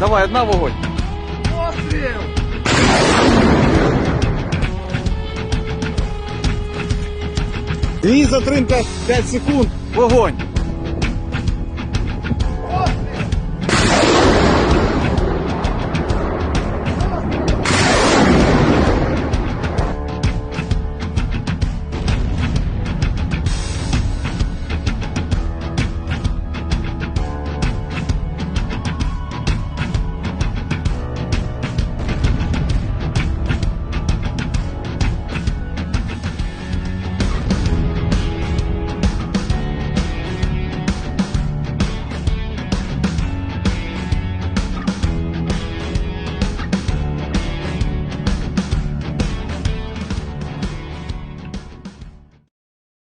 Давай, одна вогонь. Постріл! І затримка 5 секунд. Вогонь.